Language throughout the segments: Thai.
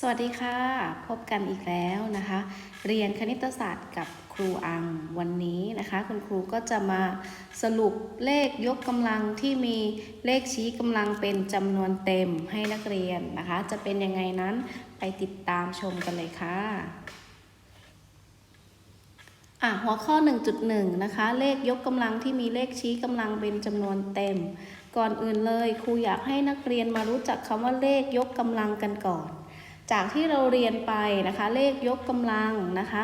สวัสดีค่ะ พบกันอีกแล้วนะคะ เรียนคณิตศาสตร์กับครูอังวันนี้นะคะ คุณครูก็จะมาสรุปเลขยกกำลังที่มีเลขชี้กำลังเป็นจำนวนเต็มให้นักเรียนนะคะ จะเป็นยังไงนั้นไปติดตามชมกันเลยค่ะ่ะหัวข้อ 1.1 นะคะ เลขยกกำลังที่มีเลขชี้กำลังเป็นจำนวนเต็ม ก่อนอื่นเลยครูอยากให้นักเรียนมารู้จักคำว่าเลขยกกำลังกันก่อน จากที่เราเรียนไปนะคะ เลขยกกำลังนะคะ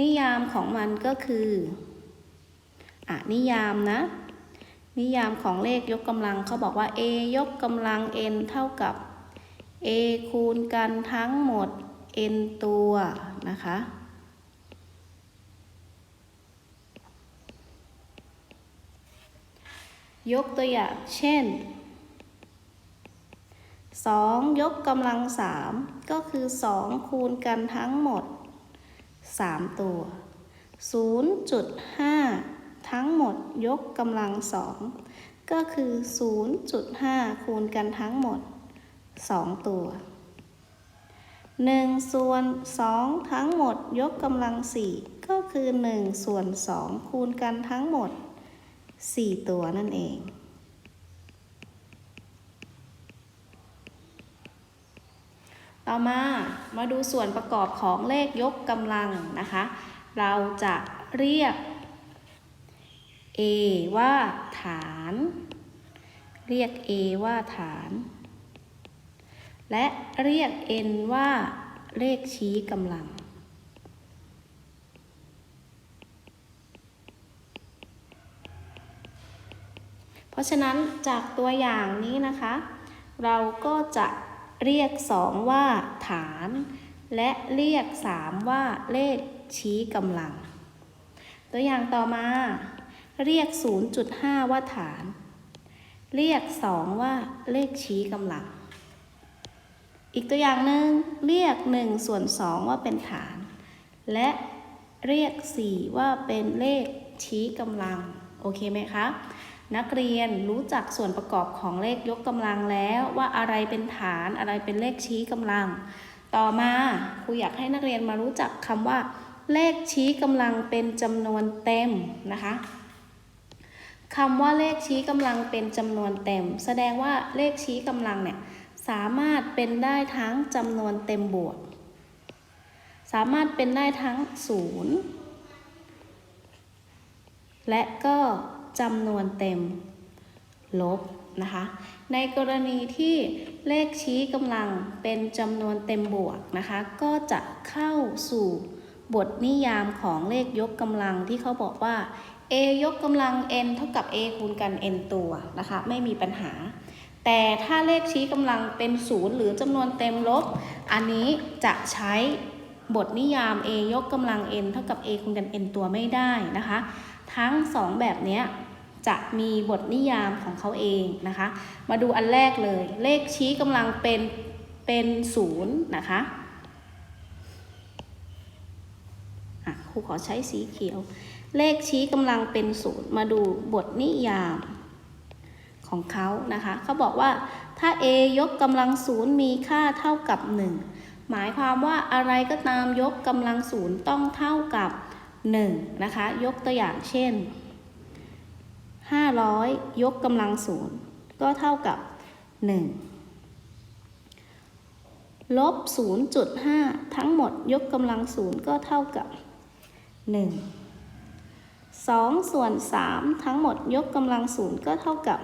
นิยามของมันก็คืออะนิยามนะ นิยามของเลขยกกำลังเขาบอกว่า a ยกกำลัง n เท่ากับ a คูณกันทั้งหมด n ตัวนะคะยกตัวอย่างเช่น 2 ยกกำลัง 3 ก็คือ 2 คูณกันทั้งหมด 3 ตัว 0.5 ทั้งหมดยกกำลัง2ก็คือ 0.5 คูณกันทั้งหมด 2 ตัว 1 ส่วน 2 ทั้งหมดยกกำลัง 4 ก็คือ 1 ส่วน 2 คูณกันทั้งหมด 4 ตัวนั่นเอง ต่อมามาดูส่วนประกอบของเลขยกกำลังนะคะ เราจะเรียก a ว่าฐาน เรียก a ว่าฐาน และเรียก n ว่าเลขชี้กำลัง เพราะฉะนั้นจากตัวอย่างนี้นะคะ เราก็จะ เรียก2ว่าฐาน และเรียก3ว่าเลขชี้กำลัง ตัวอย่างต่อมา เรียก 0.5 ว่าฐาน เรียก 2 ว่าเลขชี้กำลัง อีกตัวอย่างหนึ่งเรียก 1 ส่วน 2 ว่าเป็นฐาน และเรียก 4 ว่าเป็นเลขชี้กำลัง โอเคไหมคะ นักเรียนรู้จักส่วนประกอบของเลขยกกำลังแล้วว่าอะไรเป็นฐานอะไรเป็นเลขชี้กำลัง ต่อมาครูอยากให้นักเรียนมารู้จักคำว่า เลขชี้กำลังเป็นจำนวนเต็มนะคะคำว่าเลขชี้กำลังเป็นจำนวนเต็ม แสดงว่าเลขชี้กำลังเนี่ยสามารถเป็นได้ทั้งจำนวนเต็มบวก สามารถเป็นได้ทั้งศูนย์และก็ จำนวนเต็ม ลบนะคะ ในกรณีที่เลขชี้กำลังเป็นจำนวนเต็มบวกนะคะ ก็จะเข้าสู่บทนิยามของเลขยกกำลังที่เขาบอกว่า a ยกกำลัง n เท่ากับ a คูณกัน n ตัวนะคะ ไม่มีปัญหา แต่ถ้าเลขชี้กำลังเป็นศูนย์หรือจำนวนเต็มลบ อันนี้จะใช้บทนิยาม a ยกกำลัง n เท่ากับ a คูณกัน n ตัวไม่ได้นะคะ ทั้งสองแบบเนี้ย จะมีบทนิยามของเขาเองนะคะ มาดูอันแรกเลย เลขชี้กำลังเป็นเป็นศูนย์นะคะครูขอใช้สีเขียว เลขชี้กำลังเป็นศูนย์มาดูบทนิยามของเขานะคะ เขาบอกว่าถ้า a ยกกำลังศูนย์มีค่าเท่ากับ 1 หมายความว่าอะไรก็ตามยกกำลังศูนย์ต้องเท่ากับ 1 นะคะ ยกตัวอย่างเช่น 500 ยกกำลังศูนย์ก็เท่ากับ 1 ลบ 0.5 ทั้งหมดยกกำลังศูนย์ก็เท่ากับ 1 2 ส่วน 3 ทั้งหมดยกกำลังศูนย์ก็เท่ากับ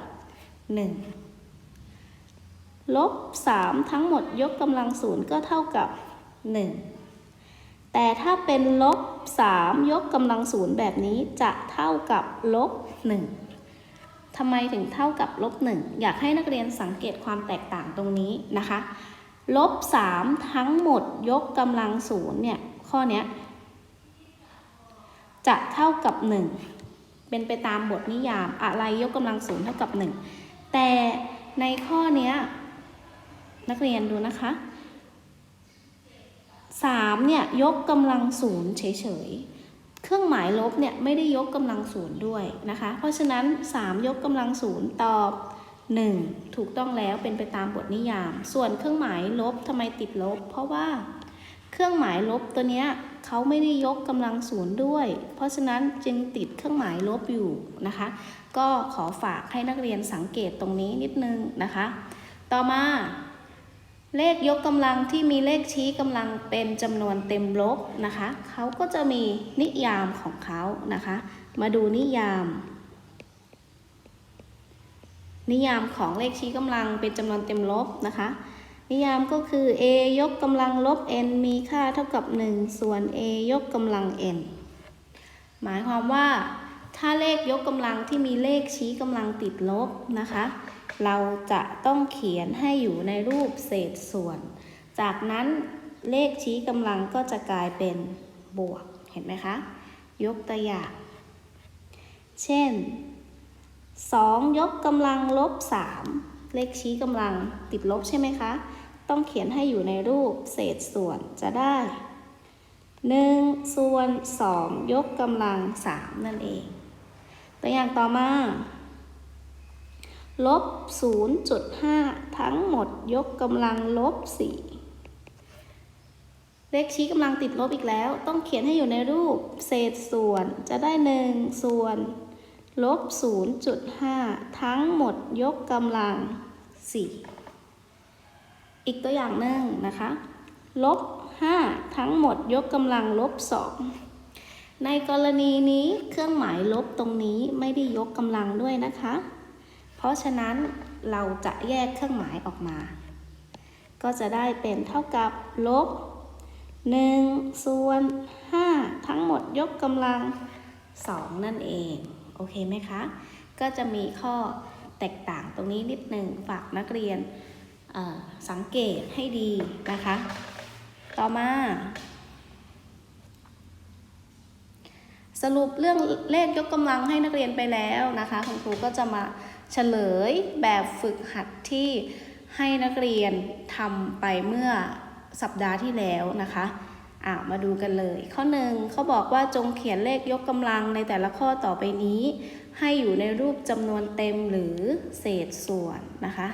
1 ลบ 3 ทั้งหมดยกกำลังศูนย์ก็เท่ากับ 1 แต่ถ้าเป็นลบ 3 ยกกำลังศูนย์แบบนี้จะเท่ากับลบ 1 ทำไมถึงเท่ากับลบ1อยากให้นักเรียนสังเกตความแตกต่างตรงนี้นะคะลบ3ทั้งหมดยกกำลังศูนย์เนี่ยข้อนี้จะเท่ากับ 1 เป็นไปตามบทนิยามอะไรยกกำลังศูนย์เท่ากับ 1 แต่ในข้อนี้นักเรียนดูนะคะ3เนี่ยยกกำลังศูนย์เฉยๆ เครื่องหมายลบเนี่ยไม่ได้ยกกำลังศูนย์ด้วยนะคะ เพราะฉะนั้น 3 ยกกำลังศูนย์ตอบ 1 ถูกต้องแล้วเป็นไปตามบทนิยาม ส่วนเครื่องหมายลบทำไมติดลบ เพราะว่าเครื่องหมายลบตัวเนี้ยเขาไม่ได้ยกกำลังศูนย์ด้วย เพราะฉะนั้นจึงติดเครื่องหมายลบอยู่นะคะ ก็ขอฝากให้นักเรียนสังเกตตรงนี้นิดนึงนะคะ ต่อมา เลขยกกำลังที่มีเลขชี้กำลังเป็นจำนวนเต็มลบนะคะ เขาก็จะมีนิยามของเขานะคะ มาดูนิยาม นิยามของเลขชี้กำลังเป็นจำนวนเต็มลบนะคะ นิยามก็คือ a ยกกำลังลบ n มีค่าเท่ากับ 1 ส่วน a ยกกำลัง n หมายความว่า ถ้าเลขยกกำลังที่มีเลขชี้กำลังติดลบนะคะ เราจะต้องเขียนให้อยู่ในรูปเศษส่วน จากนั้นเลขชี้กำลังก็จะกลายเป็นบวก เห็นไหมคะ ยกตัวอย่าง เช่น 2 ยกกำลังลบ 3 เลขชี้กำลังติดลบใช่ไหมคะ ต้องเขียนให้อยู่ในรูปเศษส่วนจะได้ 1 ส่วน 2 ยกกำลัง 3 นั่นเอง ตัวอย่างต่อมา ลบ 0.5 ทั้งหมดยกกำลังลบ 4 เลขชี้กำลังติดลบอีกแล้ว ต้องเขียนให้อยู่ในรูป เศษส่วนจะได้ 1 ส่วน ลบ 0.5 ทั้งหมดยกกำลัง 4 อีกตัวอย่างหนึ่งนะคะ ลบ 5 ทั้งหมดยกกำลังลบ 2ในกรณีนี้เครื่องหมายลบตรงนี้ไม่ได้ยกกำลังด้วยนะคะ ราะฉะนั้นเราจะแยกเครื่องหมายออกมา ก็จะได้เป็นเท่ากับลบ1ส่วน5ทั้งหมดยกกำลัง 2 นั่นเอง โอเคไหมคะ ก็จะมีข้อแตกต่างตรงนี้นิดหนึ่งฝากนักเรียนสังเกตให้ดีนะคะ ต่อมา สรุปเรื่องเลขยกกำลังให้นักเรียนไปแล้วนะคะ คุณครูก็จะมา เฉลยแบบฝึกหัดที่ให้นักเรียนทำไปเมื่อสัปดาห์ที่แล้วนะคะอ่ามาดูกันเลย ข้อหนึ่งเขาบอกว่าจงเขียนเลขยกกำลังในแต่ละข้อต่อไปนี้ ให้อยู่ในรูปจำนวนเต็มหรือเศษส่วนนะคะ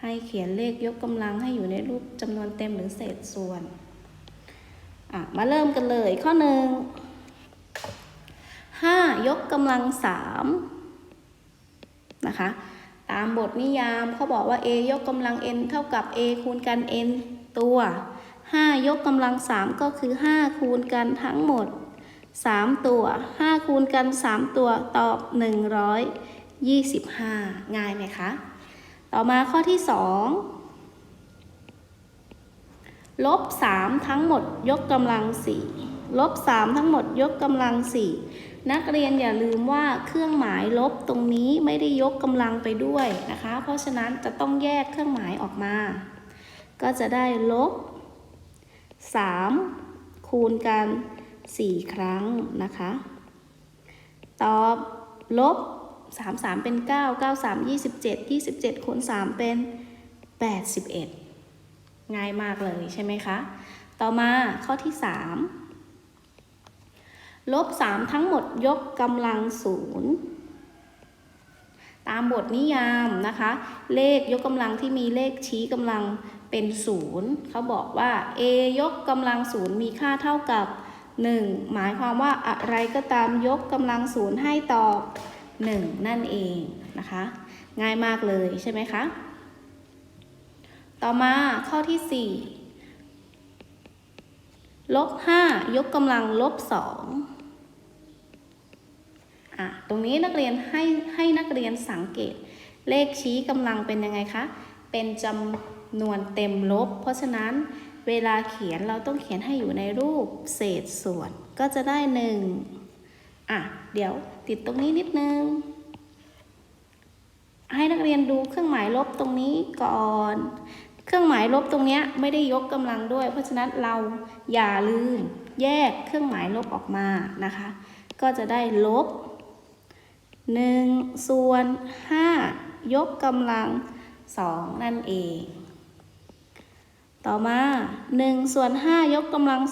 ให้เขียนเลขยกกำลังให้อยู่ในรูปจำนวนเต็มหรือเศษส่วนอะมาเริ่มกันเลยข้อหนึ่ง5ยกกำลัง3 นะคะ ตามบทนิยามเขาบอกว่า a ยกกำลัง n เท่ากับ a คูณกัน n ตัว 5 ยกกำลัง 3 ก็คือ 5 คูณกันทั้งหมด 3 ตัว 5 คูณกัน 3 ตัวตอบ 125 ง่ายไหมคะ ต่อมาข้อที่ 2 ลบ 3 ทั้งหมดยกกำลัง 4 ลบ 3 ทั้งหมดยกกำลัง 4 นักเรียนอย่าลืมว่าเครื่องหมายลบตรงนี้ไม่ได้ยกกำลังไปด้วยนะคะ เพราะฉะนั้นจะต้องแยกเครื่องหมายออกมา ก็จะได้ลบ 3 คูณกัน 4 ครั้งนะคะ ตอบลบ 3 3 เป็น 9 9 3 27 27คูณ3เป็น 81 ง่ายมากเลยใช่ไหมคะ ต่อมาข้อที่ 3 ลบ3ทั้งหมดยกกำลังศูนย์ตามบทนิยามนะคะ เลขยกกำลังที่มีเลขชี้กำลังเป็นศูนย์เขาบอกว่า a ยกกำลังศูนย์มีค่าเท่ากับ 1 หมายความว่าอะไรก็ตามยกกำลังศูนย์ให้ตอบ 1 นั่นเองนะคะ ง่ายมากเลยใช่ไหมคะ ต่อมาข้อที่ 4 ลบ5ยกกำลังลบ2อะตรงนี้นักเรียนให้ให้นักเรียนสังเกต เลขชี้กำลังเป็นยังไงคะ เป็นจำนวนเต็มลบ เพราะฉะนั้นเวลาเขียนเราต้องเขียนให้อยู่ในรูปเศษส่วนก็จะได้หนึ่งอะ เดี๋ยวติดตรงนี้นิดนึง ให้นักเรียนดูเครื่องหมายลบตรงนี้ก่อน เครื่องหมายลบตรงนี้ไม่ได้ยกกำลังด้วย เพราะฉะนั้นเราอย่าลืมแยกเครื่องหมายลบออกมานะคะ ก็จะได้ลบ1ส่วน5ยกกำลัง 2 นั่นเอง ต่อมา1ส่วน5ยกกำลัง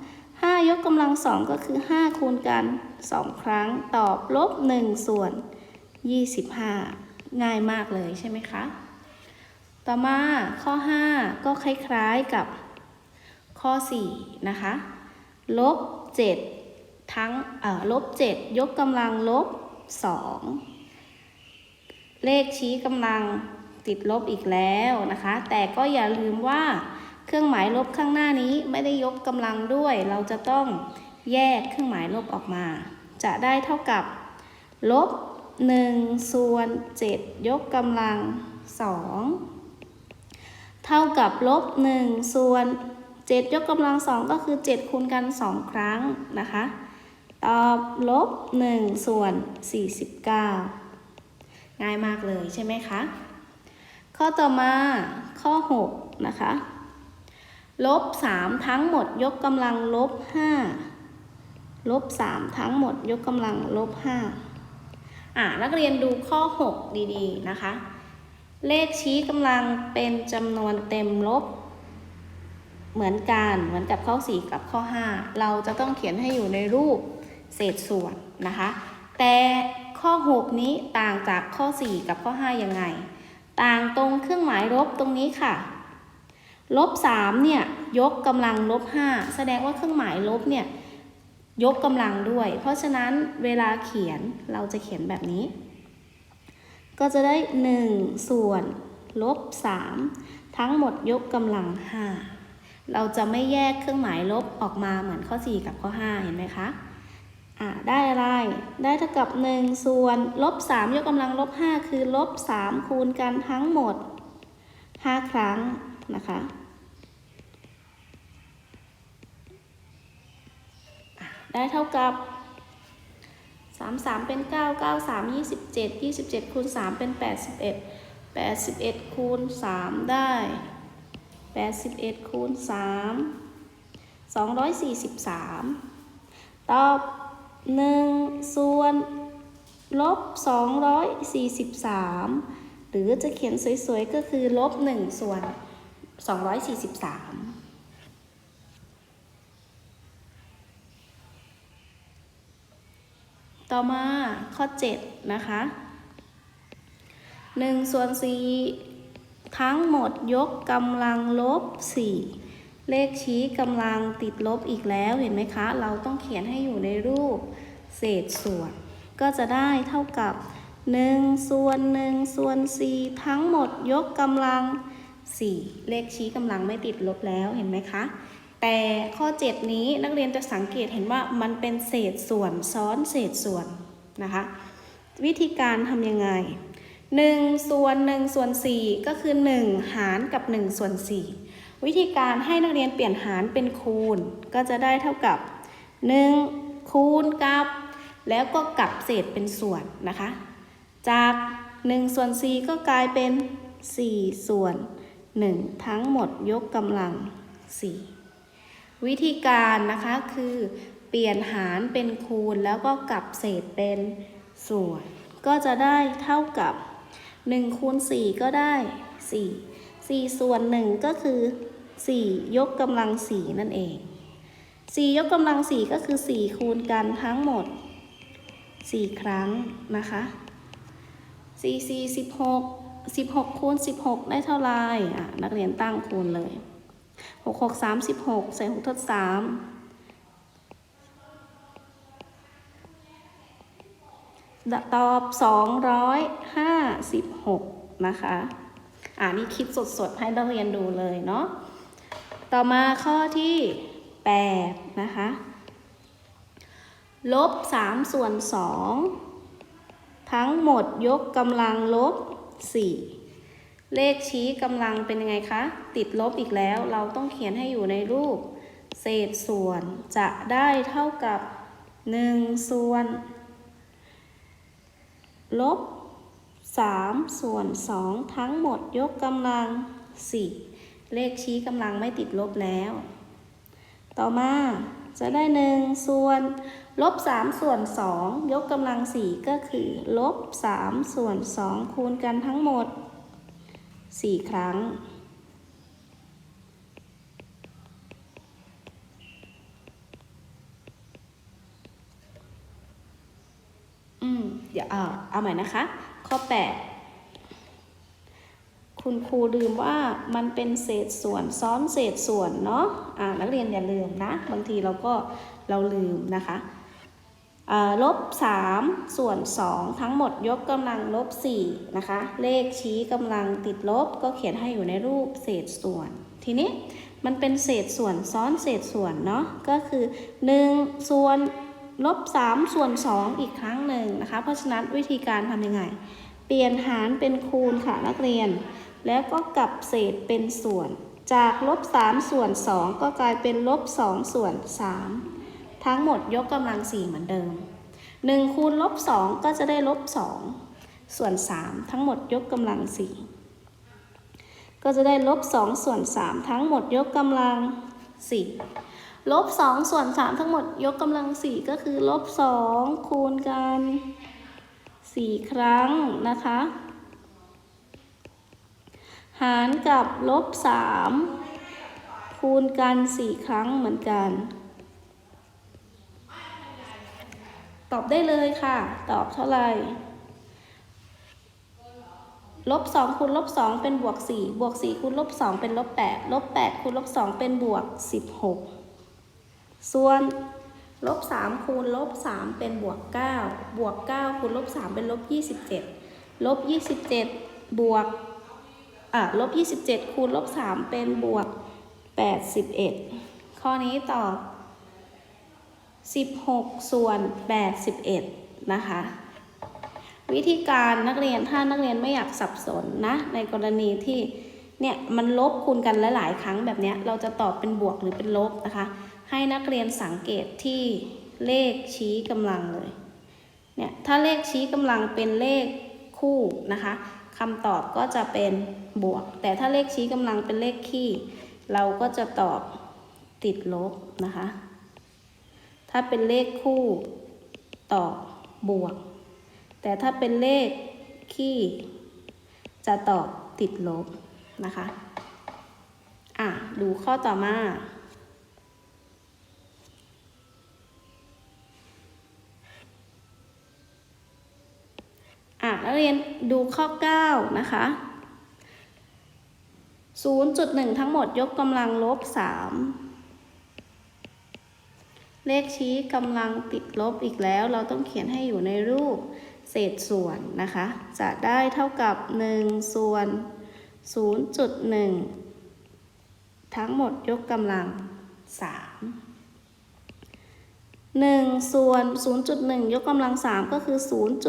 2 5 ยกกำลัง 2 ก็คือ 5 คูณกัน 2 ครั้งตอบลบ 1 ส่วน 25 ง่ายมากเลยใช่ไหมคะ ต่อมาข้อ 5 ก็คล้ายๆกับข้อ 4 นะคะ ลบ 7 ทั้งลบ 7 ยกกำลังลบ 2 เลขชี้กำลังติดลบอีกแล้วนะคะ แต่ก็อย่าลืมว่าเครื่องหมายลบข้างหน้านี้ไม่ได้ยกกำลังด้วย เราจะต้องแยกเครื่องหมายลบออกมา จะได้เท่ากับ ลบ 1 ส่วน 7 ยกกำลัง 2 เท่ากับลบ1ส่วน 7 ยกกำลัง2ก็คือ 7 คูณกัน 2 ครั้งนะคะ ตอบลบ1ส่วน 49 ง่ายมากเลยใช่ไหมคะ ข้อต่อมาข้อ 6 นะคะ ลบ 3 ทั้งหมดยกกำลังลบ 5 ลบ 3 ทั้งหมดยกกำลังลบ 5อ่านักเรียนดูข้อ 6 ดีๆ นะคะ เลขชี้กำลังเป็นจำนวนเต็มลบ เหมือนกันเหมือนกับข้อ 4 กับข้อ 5 เราจะต้องเขียนให้อยู่ในรูปเศษส่วนนะคะ แต่ข้อ 6 นี้ต่างจากข้อ 4 กับข้อ 5 ยังไง ต่างตรงเครื่องหมายลบตรงนี้ค่ะลบ3เนี่ยยกกำลังลบ5แสดงว่าเครื่องหมายลบเนี่ยยกกำลังด้วย เพราะฉะนั้นเวลาเขียนเราจะเขียนแบบนี้ ก็จะได้ 1 ส่วนลบ 3 ทั้งหมดยกกำลัง 5 เราจะไม่แยกเครื่องหมายลบออกมาเหมือนข้อ 4 กับข้อ 5 เห็นไหมคะอ่าได้อะไร ได้เท่ากับ 1 ส่วนลบ 3 ยกกำลังลบ 5 คือลบ 3 คูณกันทั้งหมด 5 ครั้งนะคะได้เท่ากับ 3 3 เป็น 9 9 3 27 27คูณ3เป็น 81 81คูณ3ได้ 81คูณ3 243 ตอบ1ส่วนลบ 243 หรือจะเขียนสวยๆ ก็คือลบ 1 ส่วน 243 ต่อมาข้อ 7 นะคะ1ส่วน4ทั้งหมดยกกำลังลบ 4 เลขชี้กำลังติดลบอีกแล้วเห็นไหมคะ เราต้องเขียนให้อยู่ในรูปเศษส่วน ก็จะได้เท่ากับ1ส่วน1ส่วน4ทั้งหมดยกกำลัง 4 เลขชี้กำลังไม่ติดลบแล้วเห็นไหมคะ แต่ข้อ 7 นี้นักเรียนจะสังเกตเห็นว่ามันเป็นเศษส่วนซ้อนเศษส่วนนะคะ วิธีการทำยังไง 1 ส่วน 1 ส่วน 4 ก็คือ 1 หารกับ 1 ส่วน 4 วิธีการให้นักเรียนเปลี่ยนหารเป็นคูณ ก็จะได้เท่ากับ 1 คูณกับ แล้วก็กลับเศษเป็นส่วนนะคะ จาก 1 ส่วน 4 ก็กลายเป็น 4 ส่วน 1 ทั้งหมดยกกำลัง 4 วิธีการนะคะคือเปลี่ยนหารเป็นคูณแล้วก็กลับเศษเป็นส่วน ก็จะได้เท่ากับ1คูณ4ก็ได้ 4 4 ส่วน 1 ก็คือ 4 ยกกำลัง 4 นั่นเอง 4 ยกกำลัง 4 ก็คือ 4 คูณกันทั้งหมด 4 ครั้งนะคะ4 4 16 16 คูณ 16 ได้เท่าไหร่อะนักเรียนตั้งคูณเลย 6 6 36ใส่6ทด3ตอบ256นะคะ อ่านี่คิดสดๆ ให้นักเรียนดูเลยเนาะ ต่อมาข้อที่8นะคะ ลบ3ส่วน2ทั้งหมดยกกำลังลบ4 เลขชี้กำลังเป็นยังไงคะ ติดลบอีกแล้ว เราต้องเขียนให้อยู่ในรูป เศษส่วนจะได้เท่ากับ 1 ส่วน ลบ 3 ส่วน 2 ทั้งหมดยกกำลัง 4 เลขชี้กำลังไม่ติดลบแล้ว ต่อมาจะได้ 1 ส่วน ลบ 3 ส่วน 2 ยกกำลัง 4 ก็คือ ลบ 3 ส่วน 2 คูณกันทั้งหมด 4ครั้ง อืม เดี๋ยวเอาเอาใหม่นะคะ ข้อ 8 คุณครูลืมว่ามันเป็นเศษส่วนซ้อนเศษส่วนเนาะ อ่า นักเรียนอย่าลืมนะ บางทีเราก็เราลืมนะคะ ลบ 3 ส่วน 2 ทั้งหมดยกกำลังลบ 4 นะคะ เลขชี้กำลังติดลบก็เขียนให้อยู่ในรูปเศษส่วน ทีนี้มันเป็นเศษส่วนซ้อนเศษส่วนเนาะก็คือ 1 ส่วนลบ 3 ส่วน 2 อีกครั้งหนึ่งนะคะ เพราะฉะนั้นวิธีการทำยังไง เปลี่ยนหารเป็นคูณค่ะนักเรียน แล้วก็กลับเศษเป็นส่วน จากลบ 3 ส่วน 2 ก็กลายเป็นลบ 2 ส่วน 3 ทั้งหมดยกกำลัง4เหมือนเดิม 1 คูณลบ2ก็จะได้ลบ2ส่วน 3 ทั้งหมดยกกำลัง4ก็จะได้ลบ2ส่วน 3 ทั้งหมดยกกำลัง4ลบ2ส่วน 3 ทั้งหมดยกกำลัง4ก็คือลบ2คูณกัน4 ครั้งนะคะ หารกับลบสามคูณกันสี่ครั้งเหมือนกัน ตอบได้เลยค่ะ ตอบเท่าไหร่ลบสองคูณลบสองเป็นบวกสี่บวกสี่คูณลบสองเป็นลบแปดลบแปดคูณลบสองเป็นบวกสิบหกส่วนลบสามคูณลบสามเป็นบวกเก้าบวกเก้าคูณลบสามเป็นลบยี่สิบเจ็ดลบยี่สิบเจ็ดบวกอะลบ27คูณลบ3เป็นบวก81 ข้อนี้ตอบ 16 ส่วน 81 นะคะ วิธีการนักเรียนถ้านักเรียนไม่อยากสับสนนะ ในกรณีที่เนี่ยมันลบคูณกันหลาย ๆ ครั้งแบบนี้เราจะตอบเป็นบวกหรือเป็นลบนะคะ ให้นักเรียนสังเกตที่เลขชี้กำลังเลยเนี่ยถ้าเลขชี้กำลังเป็นเลขคู่นะคะคำตอบก็จะเป็นบวก แต่ถ้าเลขชี้กำลังเป็นเลขคี่ เราก็จะตอบติดลบนะคะ ถ้าเป็นเลขคู่ต่อบวก แต่ถ้าเป็นเลขคี่จะตอบติดลบนะคะ อะ ดูข้อต่อมาอะนักเรียนดูข้อ 9 นะคะ 0.1 ทั้งหมดยกกำลังลบ 3 เลขชี้กำลังติดลบอีกแล้ว เราต้องเขียนให้อยู่ในรูปเศษส่วนนะคะ จะได้เท่ากับ 1 ส่วน 0.1 ทั้งหมดยกกำลัง 3 1 ส่วน 0.1 ยกกำลัง 3 ก็คือ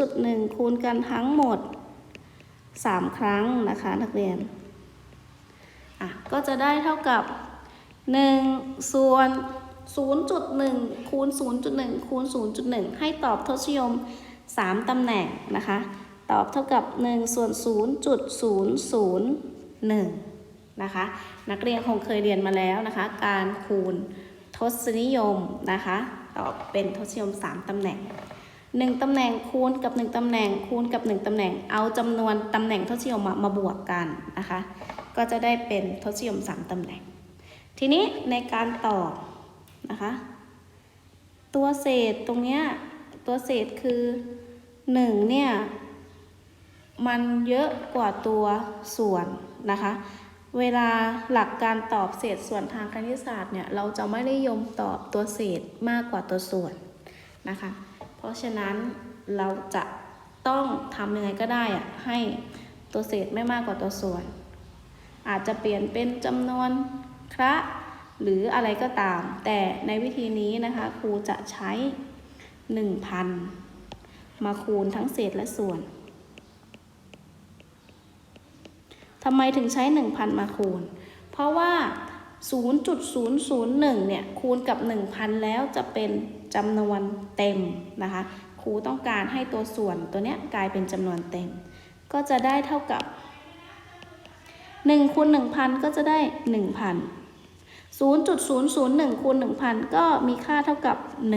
0.1 คูณกันทั้งหมด 3 ครั้งนะคะนักเรียน อะ ก็จะได้เท่ากับ 1 ส่วน 0.1 คูณ 0.1 คูณ 0.1 ให้ตอบทศนิยม 3 ตำแหน่งนะคะ ตอบเท่ากับ 1 ส่วน 0.001 นะคะ นักเรียนคงเคยเรียนมาแล้วนะคะ การคูณทศนิยมนะคะ ตอบเป็นทศนิยม 3 ตำแหน่ง 1 ตำแหน่งคูณกับ 1 ตำแหน่งคูณกับ 1 ตำแหน่ง เอาจำนวนตำแหน่งทศนิยมมามาบวกกันนะคะ ก็จะได้เป็นทศนิยม 3 ตำแหน่ง ทีนี้ในการตอบ นะคะ ตัวเศษตรงเนี้ยตัวเศษคือ 1 เนี่ย มันเยอะกว่าตัวส่วนนะคะ เวลาหลักการตอบเศษส่วนทางคณิตศาสตร์เนี่ยเราจะไม่ได้ยมตอบตัวเศษมากกว่าตัวส่วนนะคะ เพราะฉะนั้นเราจะต้องทำยังไงก็ได้อะให้ตัวเศษไม่มากกว่าตัวส่วน อาจจะเปลี่ยนเป็นจำนวนคระ หรืออะไรก็ตาม แต่ในวิธีนี้นะคะครูจะใช้ 1,000 มาคูณทั้งเศษและส่วนทำไมถึงใช้ 1,000 มาคูณ เพราะว่า 0.001 เนี่ย คูณกับ 1,000 แล้วจะเป็นจำนวนเต็มนะคะ ครูต้องการให้ตัวส่วนตัวเนี้ยกลายเป็นจำนวนเต็ม ก็จะได้เท่ากับ 1คูณ1,000 ก็จะได้ 1,000 0.001คูณ1,000 ก็มีค่าเท่ากับ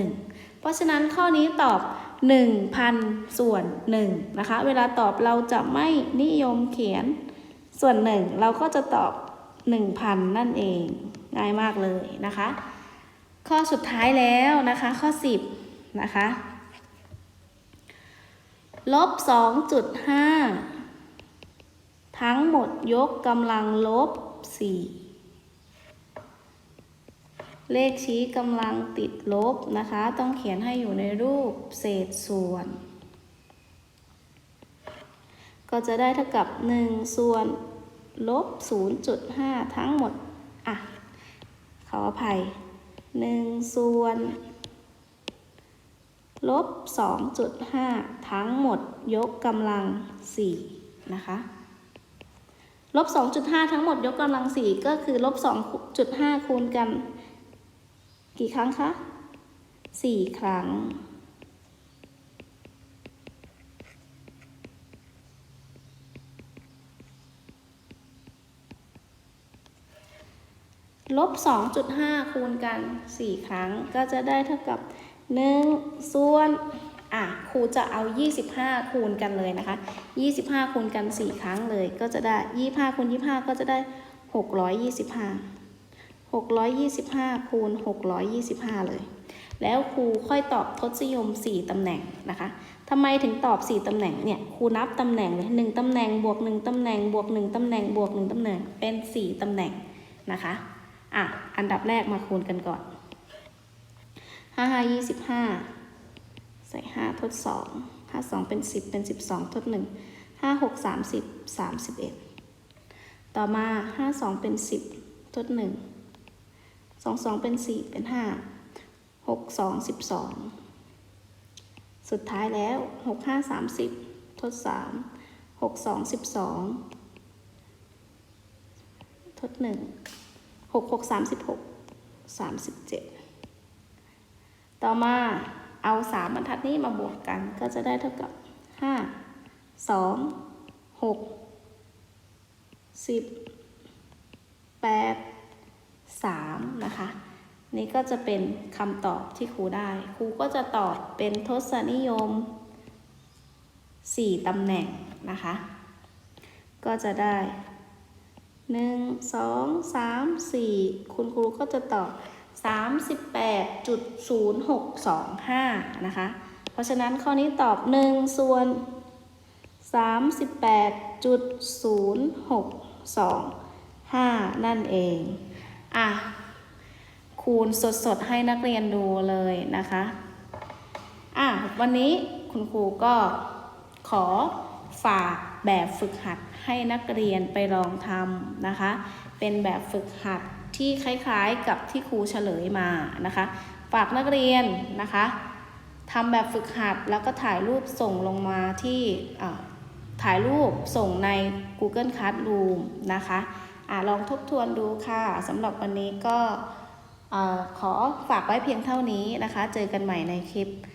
1 เพราะฉะนั้นข้อนี้ตอบ 1,000 ส่วน1นะคะ เวลาตอบเราจะไม่นิยมเขียนส่วนหนึ่งเราก็จะตอบ 1,000 นั่นเอง ง่ายมากเลยนะคะ ข้อสุดท้ายแล้วนะคะ ข้อ 10 นะคะลบ 2.5 ทั้งหมดยกกำลังลบ 4 เลขชี้กำลังติดลบนะคะ ต้องเขียนให้อยู่ในรูปเศษส่วน ก็จะได้เท่ากับ 1 ส่วนลบ 0.5 ทั้งหมด อะ ขออภัย 1 ส่วนลบ 2.5 ทั้งหมดยกกำลัง 4 นะคะ ลบ 2.5 ทั้งหมดยกกำลัง 4 ก็คือลบ 2.5 คูณกัน กี่ครั้งคะ4ครั้ง ลบ 2.5 คูณกัน 4 ครั้งก็จะได้เท่ากับ 1 ส่วน อะ ครูจะเอา 25 คูณกันเลยนะคะ 25 คูณกัน 4 ครั้งเลยก็จะได้ 25คูณ25 ก็จะได้ 625 625คูณ625 เลย แล้วครูค่อยตอบทศนิยม 4ตำแหน่งนะคะทำไมถึงตอบ 4ตำแหน่งเนี่ยครูนับตำแหน่งเลย1ตำแหน่งบวก 1ตำแหน่งบวก 1ตำแหน่งบวก 1ตำแหน่งเป็น 4ตำแหน่งนะคะอะอันดับแรกมาคูณกันก่อนห้าห้ายี่สิบห้าใส่ห้าทดสองห้าสองเป็นสิบเป็นสิบสองทดหนึ่งห้าหกสามสิบสามสิบเอ็ดต่อมาห้าสองเป็นสิบทดหนึ่ง สองสองเป็นสี่เป็นห้าหกสองสิบสองสุดท้ายแล้วหกห้าสามสิบทดสามหกสองสิบสองทดหนึ่งหกหกสามสิบหกสามสิบเจ็ดต่อมาเอาสามบรรทัดนี้มาบวกกันก็จะได้เท่ากับห้าสองหกสิบแปด สามนะคะ นี่ก็จะเป็นคำตอบที่ครูได้ ครูก็จะตอบเป็นทศนิยมสี่ตำแหน่งนะคะ ก็จะได้หนึ่งสองสามสี่คุณครูก็จะตอบสามสิบแปดจุดศูนย์หกสองห้านะคะ เพราะฉะนั้นข้อนี้ตอบหนึ่งส่วนสามสิบแปดจุดศูนย์หกสองห้านั่นเอง อะ คูณสดๆ ให้นักเรียนดูเลยนะคะ อะ วันนี้คุณครูก็ขอฝากแบบฝึกหัดให้นักเรียนไปลองทำนะคะ เป็นแบบฝึกหัดที่คล้ายๆกับที่ครูเฉลยมานะคะ ฝากนักเรียนนะคะทำแบบฝึกหัดแล้วก็ถ่ายรูปส่งลงมาที่ถ่ายรูปส่งใน Google Classroom นะคะ อลองทบทวนดูค่ะสำหรับวันนี้ก็อขอฝากไว้เพียงเท่านี้นะคะ เจอกันใหม่ในคลิป